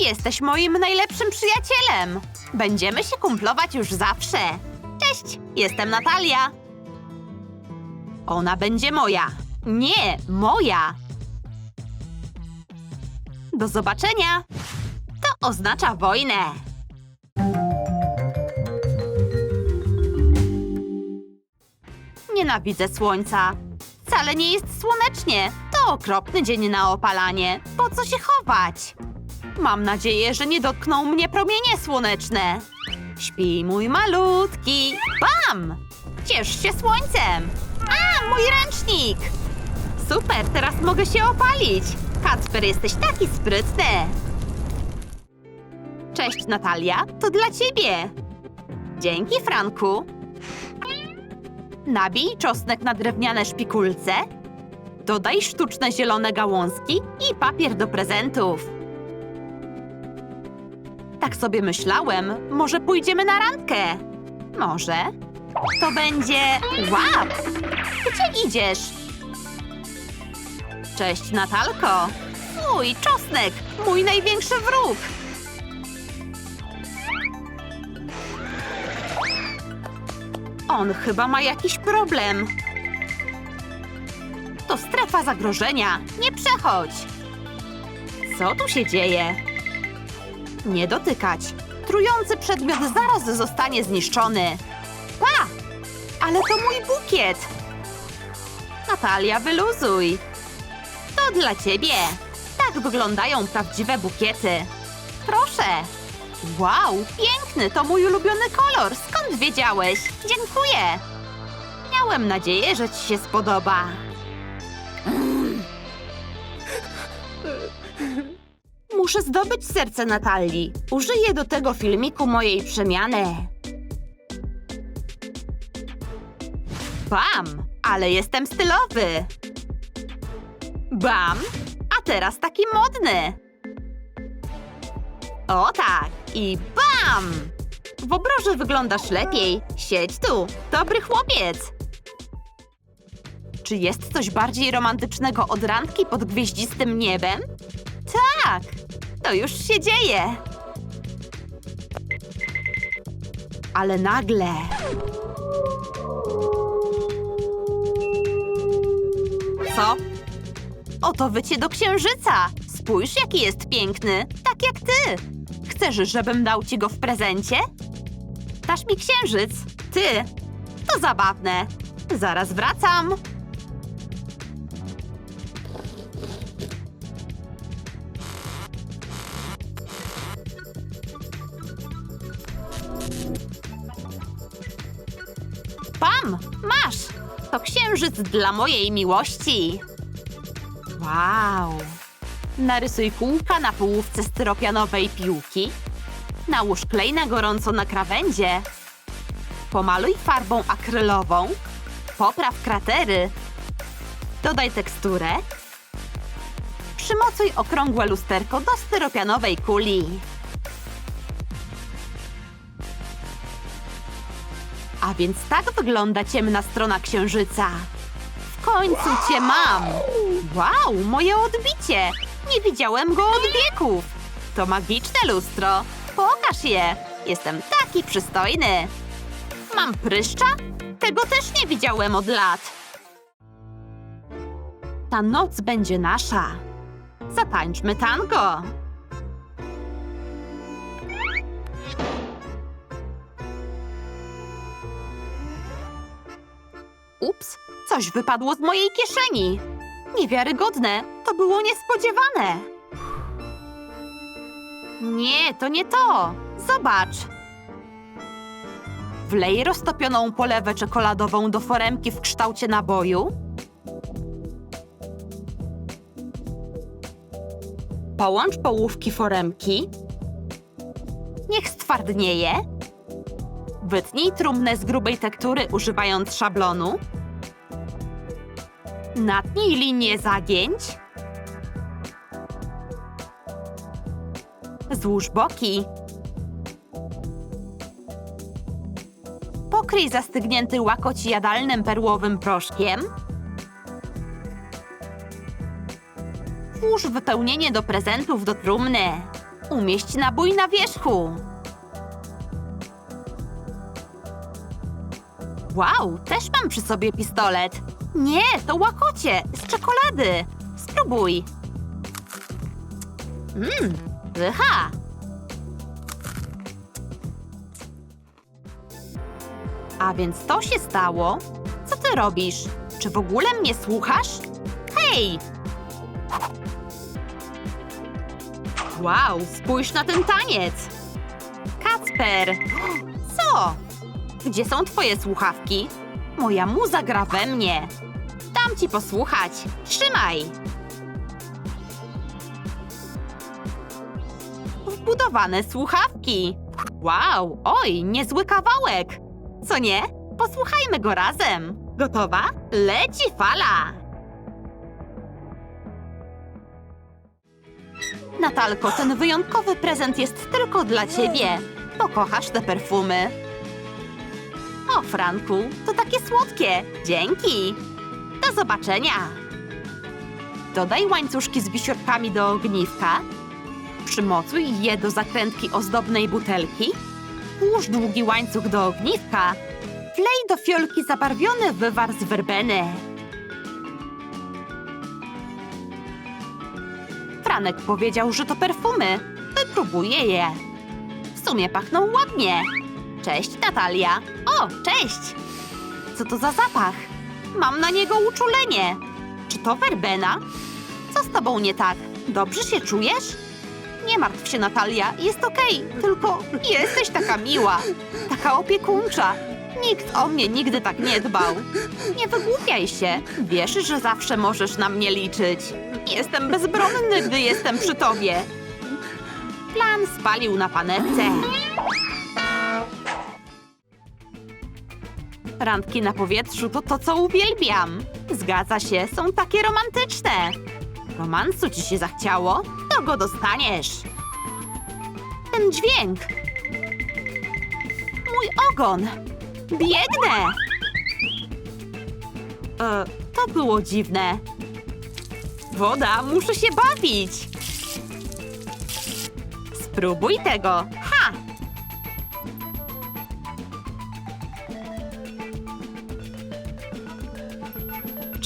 Jesteś moim najlepszym przyjacielem. Będziemy się kumplować już zawsze. Cześć, jestem Natalia. Ona będzie moja. Nie, moja. Do zobaczenia. To oznacza wojnę. Nienawidzę słońca. Wcale nie jest słonecznie. To okropny dzień na opalanie. Po co się chować? Mam nadzieję, że nie dotkną mnie promienie słoneczne. Śpi mój malutki. Bam! Ciesz się słońcem. A, mój ręcznik! Super, teraz mogę się opalić. Kacper, jesteś taki sprytny. Cześć, Natalia. To dla ciebie. Dzięki, Franku. Nabij czosnek na drewniane szpikulce. Dodaj sztuczne zielone gałązki i papier do prezentów. Tak sobie myślałem, może pójdziemy na randkę. Może. To będzie... Łap! Gdzie idziesz? Cześć, Natalko. Mój czosnek, mój największy wróg. On chyba ma jakiś problem. To strefa zagrożenia. Nie przechodź. Co tu się dzieje? Nie dotykać. Trujący przedmiot zaraz zostanie zniszczony. Pa! Ale to mój bukiet. Natalia, wyluzuj. To dla ciebie. Tak wyglądają prawdziwe bukiety. Proszę. Wow, piękny, to mój ulubiony kolor. Skąd wiedziałeś? Dziękuję. Miałem nadzieję, że ci się spodoba. Muszę zdobyć serce Natalii. Użyję do tego filmiku mojej przemiany. Bam! Ale jestem stylowy. Bam! A teraz taki modny. O tak! I bam! W obroży wyglądasz lepiej. Siedź tu. Dobry chłopiec. Czy jest coś bardziej romantycznego od randki pod gwieździstym niebem? Tak! To już się dzieje. Ale nagle... Co? Oto wycie do księżyca. Spójrz, jaki jest piękny. Tak jak ty. Chcesz, żebym dał ci go w prezencie? Dasz mi księżyc. Ty. To zabawne. Zaraz wracam. Księżyc dla mojej miłości. Wow! Narysuj kółka na połówce styropianowej piłki. Nałóż klej na gorąco na krawędzie. Pomaluj farbą akrylową. Popraw kratery. Dodaj teksturę. Przymocuj okrągłe lusterko do styropianowej kuli. A więc tak wygląda ciemna strona księżyca. W końcu cię mam! Wow, moje odbicie! Nie widziałem go od wieków! To magiczne lustro! Pokaż je! Jestem taki przystojny! Mam pryszcza? Tego też nie widziałem od lat! Ta noc będzie nasza! Zatańczmy tango! Coś wypadło z mojej kieszeni. Niewiarygodne, to było niespodziewane. Nie, to nie to. Zobacz. Wlej roztopioną polewę czekoladową do foremki w kształcie naboju. Połącz połówki foremki. Niech stwardnieje. Wytnij trumnę z grubej tektury używając szablonu. Natnij linię zagięć. Złóż boki. Pokryj zastygnięty łakoć jadalnym perłowym proszkiem. Włóż wypełnienie do prezentów do trumny. Umieść nabój na wierzchu. Wow, też mam przy sobie pistolet. Nie, to łakocie z czekolady. Spróbuj. Mmm, pycha. A więc to się stało. Co ty robisz? Czy w ogóle mnie słuchasz? Hej! Wow, spójrz na ten taniec! Kacper! Co? Gdzie są twoje słuchawki? Moja muza gra we mnie. Dam ci posłuchać. Trzymaj! Wbudowane słuchawki. Wow, oj, niezły kawałek. Co nie? Posłuchajmy go razem. Gotowa? Leci fala! Natalko, ten wyjątkowy prezent jest tylko dla ciebie. Pokochasz te perfumy. O, Franku, to takie słodkie. Dzięki. Do zobaczenia. Dodaj łańcuszki z wisiorkami do ogniwka. Przymocuj je do zakrętki ozdobnej butelki. Włóż długi łańcuch do ogniwka. Wlej do fiolki zabarwiony wywar z werbeny. Franek powiedział, że to perfumy. Wypróbuję je. W sumie pachną ładnie. Cześć, Natalia. O, cześć! Co to za zapach? Mam na niego uczulenie. Czy to werbena? Co z tobą nie tak? Dobrze się czujesz? Nie martw się, Natalia, jest okej, tylko jesteś taka miła, taka opiekuńcza. Nikt o mnie nigdy tak nie dbał. Nie wygłupiaj się, wiesz, że zawsze możesz na mnie liczyć. Jestem bezbronny, gdy jestem przy tobie. Plan spalił na panewce. Randki na powietrzu to to, co uwielbiam. Zgadza się, są takie romantyczne. Romansu ci się zachciało? To go dostaniesz. Ten dźwięk. Mój ogon. Biegnę. E, to było dziwne. Woda, muszę się bawić. Spróbuj tego.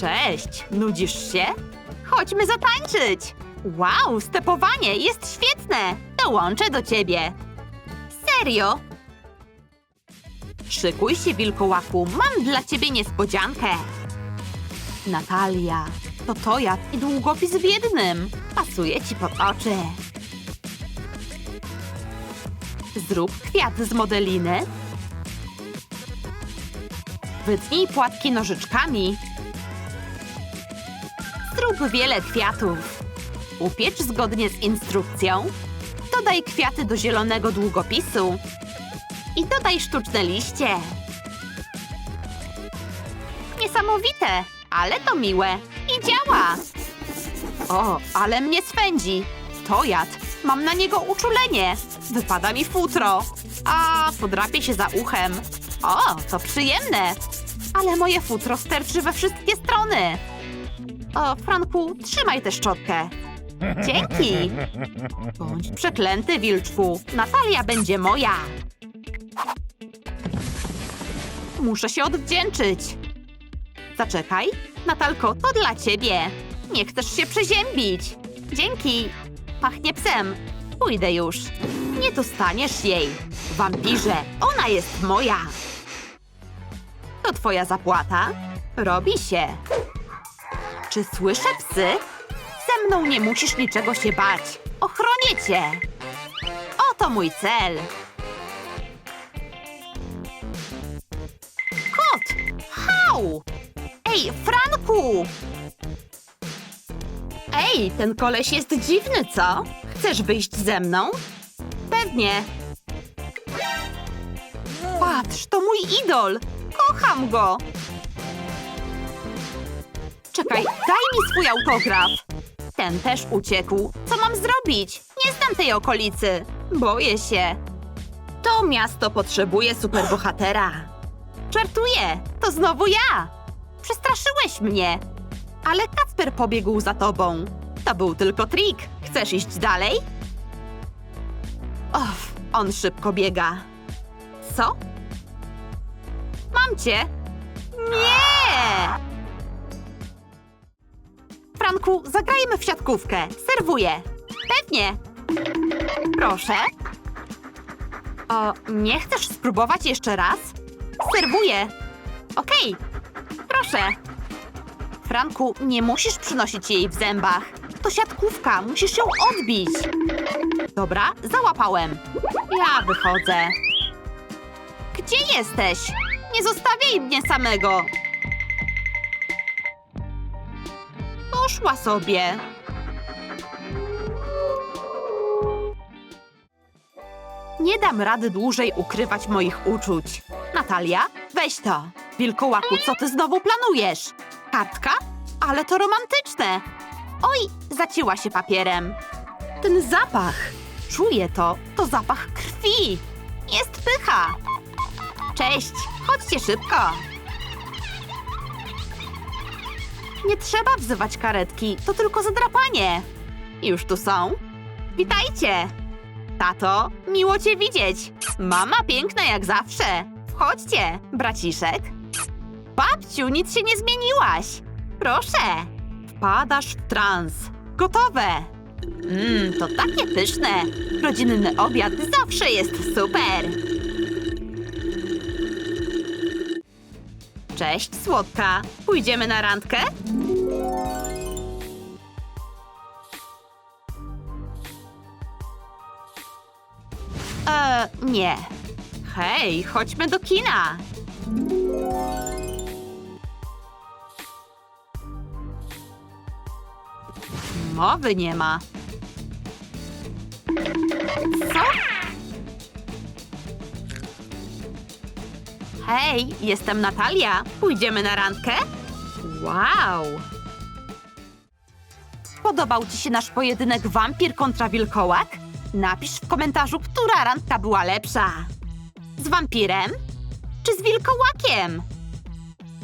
Cześć, nudzisz się? Chodźmy zatańczyć! Wow, stepowanie jest świetne! Dołączę do ciebie. Serio? Szykuj się, wilkołaku, mam dla ciebie niespodziankę. Natalia, to tojat i długopis w jednym. Pasuje ci pod oczy. Zrób kwiat z modeliny. Wytnij płatki nożyczkami. Zrób wiele kwiatów. Upiecz zgodnie z instrukcją. Dodaj kwiaty do zielonego długopisu. I dodaj sztuczne liście. Niesamowite, ale to miłe. I działa. O, ale mnie swędzi. To jad. Mam na niego uczulenie. Wypada mi futro. A, podrapię się za uchem. O, to przyjemne. Ale moje futro sterczy we wszystkie strony. O, Franku, trzymaj tę szczotkę. Dzięki. Bądź przeklęty, wilczku. Natalia będzie moja. Muszę się odwdzięczyć. Zaczekaj. Natalko, to dla ciebie. Nie chcesz się przeziębić. Dzięki. Pachnie psem. Pójdę już. Nie dostaniesz jej. Wampirze, ona jest moja. To twoja zapłata? Robi się. Czy słyszę psy? Ze mną nie musisz niczego się bać. Ochronię cię. Oto mój cel. Kot! Hał! Ej, Franku! Ej, ten koleś jest dziwny, co? Chcesz wyjść ze mną? Pewnie. Patrz, to mój idol! Kocham go! Czekaj, daj mi swój autograf! Ten też uciekł. Co mam zrobić? Nie znam tej okolicy. Boję się. To miasto potrzebuje superbohatera. Żartuję, to znowu ja! Przestraszyłeś mnie! Ale Kacper pobiegł za tobą. To był tylko trik. Chcesz iść dalej? Of, on szybko biega. Co? Mam cię! Nie! Franku, zagrajmy w siatkówkę. Serwuję. Pewnie. Proszę. O, nie chcesz spróbować jeszcze raz? Serwuję. Okej. Proszę. Franku, nie musisz przynosić jej w zębach. To siatkówka, musisz ją odbić. Dobra, załapałem. Ja wychodzę. Gdzie jesteś? Nie zostawiaj mnie samego. Poszła sobie. Nie dam rady dłużej ukrywać moich uczuć. Natalia, weź to. Wilkołaku, co ty znowu planujesz? Kartka? Ale to romantyczne. Oj, zacięła się papierem. Ten zapach. Czuję to. To zapach krwi. Jest pycha. Cześć, chodźcie szybko. Nie trzeba wzywać karetki, to tylko zadrapanie. Już tu są. Witajcie. Tato, miło cię widzieć. Mama piękna jak zawsze. Wchodźcie, braciszek. Babciu, nic się nie zmieniłaś. Proszę. Wpadasz w trans. Gotowe. Mmm, to takie pyszne. Rodzinny obiad zawsze jest super. Cześć, słodka. Pójdziemy na randkę? E, nie. Hej, chodźmy do kina. Mowy nie ma. Hej, jestem Natalia. Pójdziemy na randkę? Wow! Podobał Ci się nasz pojedynek wampir kontra wilkołak? Napisz w komentarzu, która randka była lepsza. Z wampirem? Czy z wilkołakiem?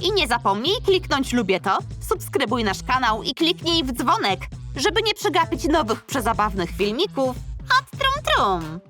I nie zapomnij kliknąć lubię to, subskrybuj nasz kanał i kliknij w dzwonek, żeby nie przegapić nowych przezabawnych filmików. Hot trum trum!